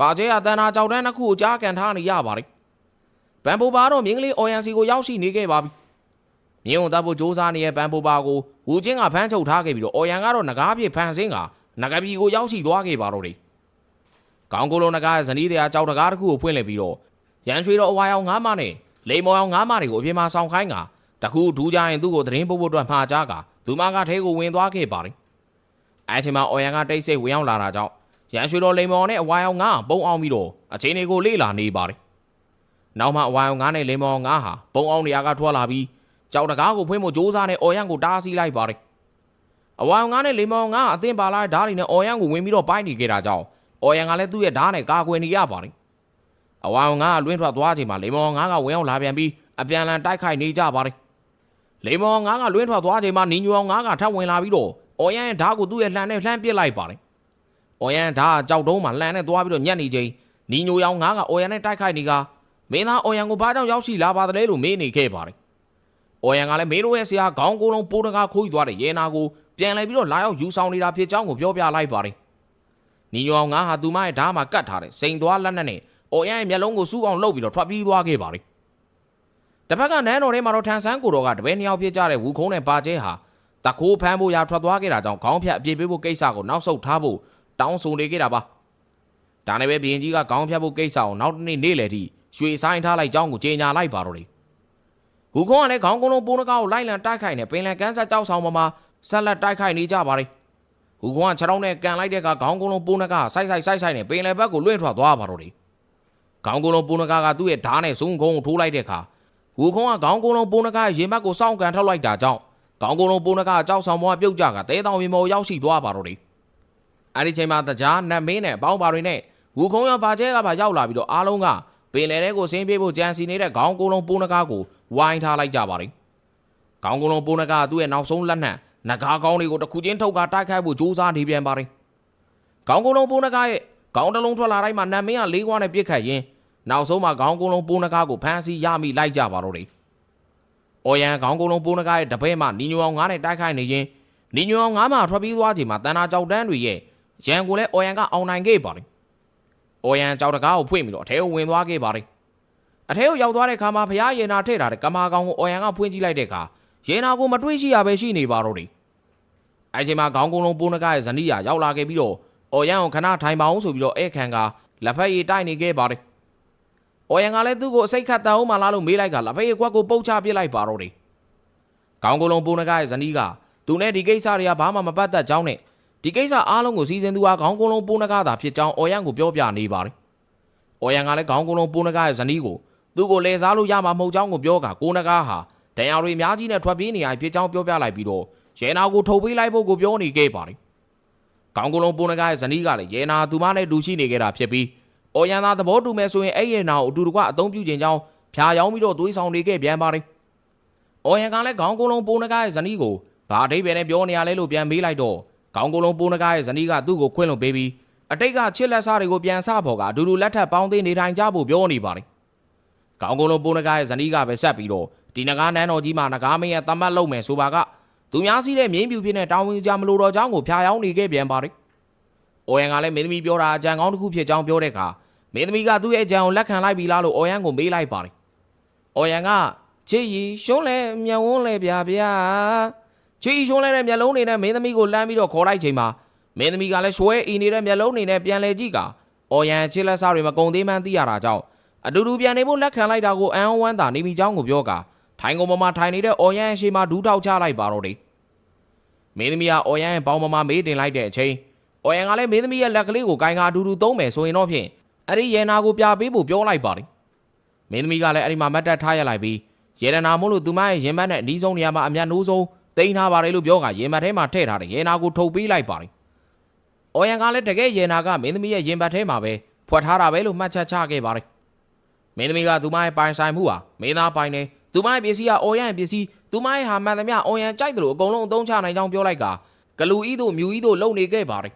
ပါကျဲကတနာကြောက်တန်းနှစ်ခုကိုကြားကန်ထားနေရပါတယ်။ဘန်ပူပါတော့မြင်းကလေးအော်ယန်စီကိုရောက်ရှိနေခဲ့ပါပြီ။မြင်းုံတပ်ဖို့စ조사နေတဲ့ဘန်ပူပါကိုဝူချင်းကဖမ်းချုပ်ထားခဲ့ပြီးတော့အော်ယန်ကတော့ငကားပြေဖန်ဆင်းကငကပီကိုရောက်ရှိသွားခဲ့ပါတော့တယ်။ကောင်းကိုလုံးနဂါရဲ့ဇနီးတရားကြောက်တကားတစ်ခုကိုဖွင့်လိုက်ပြီးတော့ရန်ချွေတော်အဝါရောင်ငားမနဲ့လိမ်မော်အောင်ငားမတွေကိုအပြင်မှာဆောင်ခိုင်းကတခုဒူးကြရင်သူ့ကိုသတင်းပို့ဖို့အတွက်မှာကြားကသူမကထဲကိုဝင်သွားခဲ့ပါတယ် အဲချိန်မှာအော်ရန်ကတိတ်ဆိတ်ဝင်ရောက်လာတာကြောင့်ရန်ချွေတော်လိမ်မော်နဲ့အဝါရောင်ငားပုံအောင်ပြီးတော့အချိန်တွေကိုလေ့လာနေပါတယ်နောက်မှအဝါရောင်ငားနဲ့လိမ်မော်ငားဟာပုံအောင်နေရာကထွက်လာပြီးကြောက်တကားကိုဖွင့်ဖို့စ조사နဲ့အော်ရန်ကိုတားဆီးလိုက်ပါတယ်အဝါရောင်ငားနဲ့လိမ်မော်ငားအသင်ပါလာတဲ့ဓာတ်တွေနဲ့အော်ရန်ကိုဝင်ပြီးတော့ပိုင်းနေခဲ့တာကြောင့်အော်ရန်ကလည်းသူ့ရဲ့ဓာတ်နဲ့ကာကွယ်နေရပါတယ်။အဝါအောင်ငါကလွင့်ထွက်သွားချိန်မှာလေမောင်ငါကဝင်ရောက်လာပြန်ပြီးအပြန်လန်တိုက်ခိုက်နေကြပါတယ်။လေမောင်ငါကလွင့်ထွက်သွားချိန်မှာနီညိုအောင်ငါကထပ်ဝင်လာပြီးတော့ အော်ရန်ရဲ့ဓာတ်ကိုသူ့ရဲ့လှန်နဲ့လှမ်းပစ်လိုက်ပါတယ်။အော်ရန်ဓာတ်ကကြောက်တုံးမှာလှန်နဲ့သွားပြီးတော့ညက်နေချိန်နီညိုအောင်ငါကအော်ရန်နဲ့တိုက်ခိုက်နေကမင်းသားအော်ရန်ကိုဘာကြောင့်ရောက်ရှိလာပါသလဲလို့မေးနေခဲ့ပါတယ်။အော်ရန်ကလည်းမင်းတို့ရဲ့ဆရာခေါင်းကိုယ်လုံးပိုးတကားခိုးယူသွားတဲ့ရဲနာကိုပြန်လဲပြီးတော့လာရောက်ယူဆောင်နေတာဖြစ်ကြောင်းကိုပြောပြလိုက်ပါတယ်။နီညိုအောင်ငါဟာသူမရဲ့ဓာတ်မှာကတ်ထားတဲ့စိန်သွားလက်နက်နဲ့အော်ရန်ရဲ့မျက်လုံးကိုစူးအောင်လှုပ်ပြီးတော့ထွက်ပြေးသွားခဲ့ပါလေ။တစ်ဖက်ကနန်းတော်ထဲမှာတော့ထန်ဆန်းကိုတော်ကတပည့်နှစ်ယောက်ဖြစ်ကြတဲ့ဝူခုံးနဲ့ပါကျဲဟာ တခိုးဖမ်းဖို့ရာထွက်သွားခဲ့တာကြောင့်ခေါင်းဖြတ်အပြေးပေးဖို့ကိစ္စကိုနောက်ဆုတ်ထားဖို့တောင်းဆိုနေခဲ့တာပါ။ဒါနဲ့ပဲဘရင်ကြီးကခေါင်းဖြတ်ဖို့ကိစ္စကိုနောက်တစ်နေ့နေ့လယ်ထိရွှေဆိုင်ထားလိုက်ကြောင်းကိုကြေညာလိုက်ပါတော့တယ်။ဝူခုံးကလည်းခေါင်းကုန်းလုံးပိုးနှကားကိုလိုက်လံတိုက်ခိုက်နေပင်လယ်ကမ်းဆက်ကြောက်ဆောင်ပေါ်မှာဆက်လက်တိုက်ခိုက်နေကြပါလေ။ဟူကွန်ကခြေထောက်နဲ့ကန်လိုက်တဲ့အခါခေါင်းကုန်းလုံးပိုးနကဆိုက်ဆိုက်ဆိုက်ဆိုက်နဲ့ပင်လယ်ဘက်ကိုလွင့်ထွက်သွားပါတော့တယ်။ခေါင်းကုန်းလုံးပိုးနကကသူ့ရဲ့ဓားနဲ့စုံကုန်းကိုထိုးလိုက်တဲ့အခါဟူကွန်ကခေါင်းကုန်းလုံးပိုးနကရဲ့ရင်ဘက်ကိုစောင့်ကန်ထောက်လိုက်တာကြောင့် ခေါင်းကုန်းလုံးပိုးနကကြောက်ဆောင်ပေါ်ကပြုတ်ကြကတဲတောင်ရင်ပေါ်ရောက်ရှိသွားပါတော့တယ်။အဲဒီချိန်မှာတကြားနတ်မင်းနဲ့ပေါင်းပါတွေနဲ့ဟူခုံးရပါကျဲကပါရောက်လာပြီးတော့အားလုံးကပင်လယ်ထဲကိုဆင်းပြေးဖို့ကြံစီနေတဲ့ခေါင်းကုန်းလုံးပိုးနကကိုဝိုင်းထားလိုက်ကြပါတယ်။ခေါင်းကုန်းလုံးပိုးနကကသူ့ရဲ့နောက်ဆုံးလက်နက်နဂါကောင်းတွေကိုတစ်ခုချင်းထုတ်ကတိုက်ခိုက်ဖို့ကြိုးစားနေပြန်ပါတယ်။ခေါင်းကုန်းလုံးပိုးနဂါရဲ့ခေါင်းတစ်လုံးထွက်လာတိုင်းမှာနတ်မင်းကလေးကွားနဲ့ပြစ်ခတ်ရင်းနောက်ဆုံးမှာခေါင်းကုန်းလုံးပိုးနဂါကိုဖမ်းဆီးရမိလိုက်ကြပါတော့တယ်။ အော်ရန်ခေါင်းကုန်းလုံးပိုးနဂါရဲ့တပည့်မှနီညိုအောင်ငါးနဲ့တိုက်ခိုက်နေရင်နီညိုအောင်ငါးမှထွက်ပြေးသွားချိန်မှာတန်နာကြောက်တန်းတွေရဲ့ရန်ကိုလည်းအော်ရန်ကအောင်နိုင်ခဲ့ပါတယ်။အော်ရန်ကြောက်တကားကိုဖွင့်ပြီးတော့အထဲကိုဝင်သွားခဲ့ပါတယ်။အထဲကိုရောက်သွားတဲ့အခါမှာဖရားရင်နာထည့်ထားတဲ့ကမာကောင်ကိုအော်ရန်ကဖွင့်ကြည့်လိုက်တဲ့အခါရင်နာကိုမတွေးရှိရပဲရှိနေပါတော့တယ်။အဲချိန်မှာခေါင်းကုန်းလုံးပိုးနဂါရဲ့ဇနီးယာရောက်လာခဲ့ပြီးတော့အော်ရန်ကိုခဏထိုင်ပါအောင်ဆိုပြီးတော့ဧကန်ကလက်ဖက်ရည်တိုက်နေခဲ့ပါတယ်။။ အော်ရန်ကလည်းသူ့ကိုအစိတ်ခတ်တန်အောင်မှလာလို့မေးလိုက်ကလက်ဖေးကွက်ကိုပုတ်ချပစ်လိုက်ပါတော့တယ်။ကောင်းကုလုံးပုံနကရဲ့ဇနီးကသူနဲ့ဒီကိစ္စတွေကဘာမှမပတ်သက်ကြောင်းနဲ့ဒီကိစ္စအားလုံးကိုစီစဉ်သူဟာခေါင်းကုလုံးပုံနကသာဖြစ်ကြောင်းအော်ရန်ကိုပြောပြနေပါတယ်။အော်ရန်ကလည်းခေါင်းကုလုံးပုံနကရဲ့ဇနီးကိုသူ့ကိုလဲစားလို့ရမှာမဟုတ်ကြောင်းကိုပြောကကိုနကဟာတန်ရာတွေအများကြီးနဲ့ထွက်ပြေးနေရဖြစ်ကြောင်းပြောပြလိုက်ပြီးတော့ရဲနာကိုထုတ်ပေးလိုက်ဖို့ကိုပြောနေခဲ့ပါတယ်။ခေါင်းကုလုံးပုံနကရဲ့ဇနီးကလည်းရဲနာသူမနဲ့တူရှိနေခဲ့တာဖြစ်ပြီး အော်ရန်သာသဘောတူမဲ့ဆိုရင်အဲ့ရဲနာကိုအတူတကွအသုံးပြုခြင်းကြောင်းဖြာယောင်းပြီးတော့သွေးဆောင်နေခဲ့ပြန်ပါတယ်။အော်ရန်ကလည်းခေါင်းကုလုံးပုံနကရဲ့ဇနီးကိုဘာအဓိပ္ပာယ်နဲ့ပြောနေရလဲလို့ပြန်မေးလိုက်တော့ခေါင်းကုလုံးပုံနကရဲ့ဇနီးကသူ့ကိုခွင့်လွှတ်ပေးပြီးအတိတ်ကချစ်လက်စားတွေကိုပြန်ဆဖို့ကအတူတူလက်ထပ်ပေါင်းသိနေထိုင်ကြဖို့ပြောနေပါတယ်။ခေါင်းကုလုံးပုံနကရဲ့ဇနီးကပဲဆက်ပြီးတော့ဒီနဂါနန်းတော်ကြီးမှာနဂါမင်းရဲ့တမတ်လုပ်မယ်ဆိုပါကသူများစီးတဲ့မြင်းပြူဖြစ်တဲ့တောင်းဝင်ကြမလို့တော့เจ้าကိုဖျားယောင်းနေခဲ့ပြန်ပါတယ်။အော်ရန်ကလည်းမင်းသမီးပြောတာအကြံကောင်းတစ်ခုဖြစ်ကြောင်းပြောတဲ့အခါ မင်းသမီးကသူ့ရဲ့အကြံကိုလက်ခံလိုက်ပြီလားလို့အော်ရန်ကိုမေးလိုက်ပါတယ်။အော်ရန်ကချစ်ရီရှုံးလဲမျက်ဝန်းလဲဗျာဗျာချစ်ရီရှုံးလဲတဲ့မျက်လုံးတွေနဲ့မင်းသမီးကိုလှမ်းပြီးတော့ခေါ်လိုက်ချိန်မှာမင်းသမီးကလည်းရွှဲအီနေတဲ့မျက်လုံးတွေနဲ့ပြန်လဲကြည့်ကအော်ရန်ချစ်လက်စားတွေမကုံသေးမှန်းသိရတာကြောင့်အတူတူပြန်နေဖို့လက်ခံလိုက်တာကိုအန်ဝမ်းသာနေမိကြောင်းကိုပြောကထိုင်ကုန်ပေါ်မှာထိုင်နေတဲ့အော်ရန်အရှိမှာဒူးထောက်ချလိုက်ပါတော့တယ်မင်းသမီးကအော်ရန်ရဲ့ပေါင်းပေါ်မှာမေးတင်လိုက်တဲ့အချိန်အော်ရန်ကလည်းမင်းသမီးရဲ့လက်ကလေးကိုကိုင်ကာအတူတူသုံးမယ်ဆိုရင်တော့ဖြင့် အဲ့ဒီရဲနာကိုပြပေးဖို့ပြောလိုက်ပါတယ်မင်းသမီးကလည်းအဲ့ဒီမှာမတ်တက်ထားရလိုက်ပြီးရဲဒနာမို့လို့သူမရဲ့ရင်မတ်နဲ့အနီးဆုံးနေရာမှာအမျက်နှိုးဆုံးတိန်းထားပါတယ်လို့ပြောကရင်မတ်ထဲမှာထည့်ထားတယ်ရဲနာကိုထုတ်ပေးလိုက်ပါတယ်အော်ရန်ကလည်းတကယ်ရဲနာကမင်းသမီးရဲ့ရင်ဘတ်ထဲမှာပဲဖွက်ထားတာပဲလို့မှတ်ချက်ချခဲ့ပါတယ်မင်းသမီးကသူမရဲ့ပိုင်ဆိုင်မှုဟာမင်းသားပိုင်တယ်သူမရဲ့ပစ္စည်းကအော်ရန်ပစ္စည်းသူမရဲ့ဟာမှန်သမျှအော်ရန်ကြိုက်တယ်လို့အကုန်လုံးအသုံးချနိုင်ကြောင်းပြောလိုက်ကဂလူဤတို့မြူဤတို့လုံနေခဲ့ပါတယ်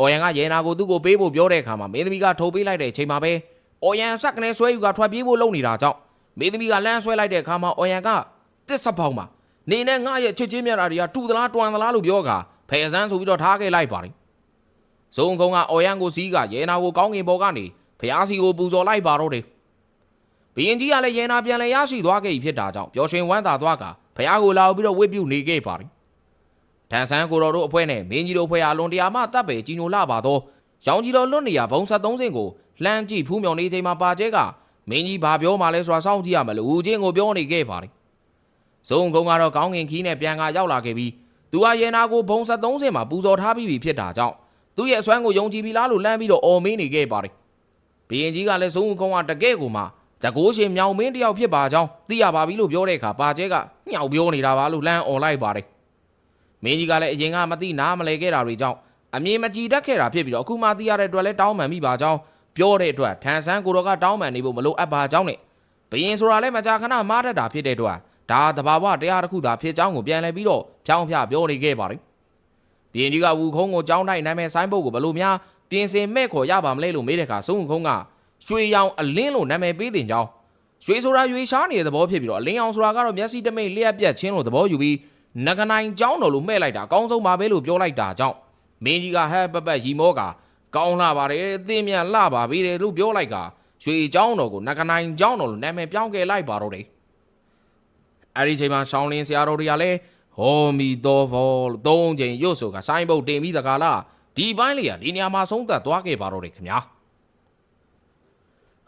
အော်ရန်ကရဲနာကိုသူ့ကိုပေးဖို့ပြောတဲ့အခါမှာမင်းသမီးကထုတ်ပေးလိုက်တဲ့အချိန်မှာပဲအော်ရန်ဆက်ကနေဆွဲယူကထွက်ပြေးဖို့လုပ်နေတာကြောင့်မင်းသမီးကလမ်းဆွဲလိုက်တဲ့အခါမှာအော်ရန်ကတစ်စပေါင်းမှာနေနဲ့ငါရဲ့ချစ်ချင်းမြတ်တာတွေကတူသလားတွန်သလားလို့ပြောကဖယ်ဆန်းဆိုပြီးတော့ထားခဲ့လိုက်ပါတယ်ဇုံကုန်းကအော်ရန်ကိုစီးကရဲနာကိုကောင်းကင်ပေါ်ကနေဖျားစီကိုပူဇော်လိုက်ပါတော့တယ်ဘီရင်ကြီးကလည်းရဲနာပြန်လဲရရှိသွားခဲ့ပြီဖြစ်တာကြောင့်ပျော်ရွှင်ဝမ်းသာသွားကဖျားကိုလာပြီးတော့ဝစ်ပြုတ်နေခဲ့ပါတယ် ဒန်ဆန်းကိုတော်တို့အဖွဲ့နဲ့မင်းကြီးတို့အဖွဲ့အားလွန်တရားမှတပ်ပေကြီးညိုလာပါတော့ရောင်ကြီးတော်လွတ်နေရဘုံ73စင်ကိုလှမ်းကြည့်ဖူးမြောင်နေချိန်မှာပါကျဲကမင်းကြီးဘာပြောမှလဲဆိုတာစောင့်ကြည့်ရမလို့ဦးချင်းကိုပြောနေခဲ့ပါတယ်ဇုံကုန်းကတော့ကောင်းကင်ခီးနဲ့ပြန်ကရောက်လာခဲ့ပြီးသူကရဲနာကိုဘုံ73စင်မှာပူဇော်ထားပြီးပြီဖြစ်တာကြောင့်သူ့ရဲ့အစွမ်းကိုယုံကြည်ပြီလားလို့လှမ်းပြီးတော့အော်မေးနေခဲ့ပါတယ်ဘီရင်ကြီးကလည်းဇုံကုန်းကတကယ့်ကိုမှတကိုးရှင်မြောင်မင်းတယောက်ဖြစ်ပါကြောင်းသိရပါပြီလို့ပြောတဲ့အခါပါကျဲကညှောက်ပြောနေတာပါလို့လှမ်းអော်လိုက်ပါတယ် မင်းကြီးကလည်းအရင်ကမသိနားမလဲခဲ့တာတွေကြောင့်အမြင်မကြည်တတ်ခဲ့တာဖြစ်ပြီးတော့အခုမှသိရတဲ့အတွက်လည်းတောင်းပန်မိပါကြောင်းပြောတဲ့အတွက်ထန်ဆန်းကိုတော်ကတောင်းပန်နေဖို့မလိုအပ်ပါကြောင်းနဲ့ဘယင်ဆိုတာလည်းမကြာခဏမားတတ်တာဖြစ်တဲ့အတွက်ဒါတဘာဝတရားတစ်ခုသာဖြစ်ကြောင်းကိုပြန်လဲပြီးတော့ဖြောင်းဖြပြောနေခဲ့ပါတယ်ဘယင်ကြီးကဝူခုံးကိုကြောင်းတိုက်နာမည်ဆိုင်းပုတ်ကိုဘလို့များပြင်ဆင်မဲ့ခေါ်ရပါမလဲလို့မေးတဲ့အခါစုံခုံးကရွှေရောင်အလင်းလို့နာမည်ပေးတင်ကြောင်းရွှေဆိုတာရွှေရှားနေတဲ့သဘောဖြစ်ပြီးတော့အလင်းအောင်ဆိုတာကတော့မျက်စိတမိတ်လျှက်ပြက်ချင်းလို့သဘောယူပြီး နဂနိုင်ကျောင်းတော်လို့မှဲ့လိုက်တာအကောင်းဆုံးပါပဲလို့ပြောလိုက်တာကြောင့်မင်းကြီးကဟဲ့ပပတ်ရီမောကကောင်းလာပါတယ်အသင်းမြန်လှပါပြီတယ်လို့ပြောလိုက်ကရွှေကျောင်းတော်ကိုနဂနိုင်ကျောင်းတော်လို့နာမည်ပြောင်းခဲ့လိုက်ပါတော့တယ်အဲ့ဒီချိန်မှာရှောင်းလင်းဆရာတော်တွေကလည်းဟောမီတော်ဘောလို့သုံးချိန်ရွတ်ဆိုကဆိုင်းပုတ်တင်ပြီးတကာလားဒီပိုင်းလေးကဒီနေရာမှာဆုံးသက်သွားခဲ့ပါတော့တယ်ခင်ဗျာ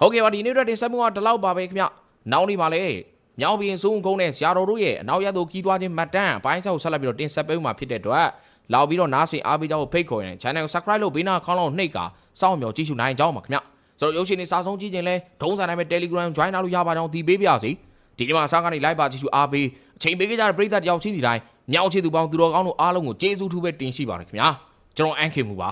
ဟုတ်ကဲ့ပါဒီနေ့အတွက်တင်ဆက်မှုကဒီလောက်ပါပဲခင်ဗျာနောက်နေ့မှာလည်း မြောင်ပြင်စုံကုန်းနဲ့ဆရာတော်တို့ရဲ့အနောက်ရသို့ခီးသွားခြင်းမှတ်တမ်းအပိုင်းဆောက်ဆက်လက်ပြီးတော့တင်ဆက်ပေးမှာဖြစ်တဲ့အတွက်လောက်ပြီးတော့နားဆင်အားပေးကြဖို့ဖိတ်ခေါ်ရင် channel ကို subscribe လုပ်ဘေးနားခေါင်းလုံးနှိပ်ကာစောင့်မျှော်ကြည့်ရှုနိုင်ကြအောင်ပါခင်ဗျဆိုတော့ရုပ်ရှင်တွေစာဆုံးကြည့်ခြင်းလဲဒုံးစာနိုင်မဲ့ Telegram join လုပ်လို့ရပါကြောင်းဒီပေးပြစီဒီနေ့မှာအစားကနေ live ပါကြည့်ရှုအားပေးအချိန်ပေးကြတဲ့ပရိသတ်တယောက်ချင်းစီတိုင်းမြောက်ချစ်သူပေါင်းသူတော်ကောင်းတို့အားလုံးကိုကျေးဇူးထူးပဲတင်ရှိပါတယ်ခင်ဗျာကျွန်တော်အန်ခင်မူပါ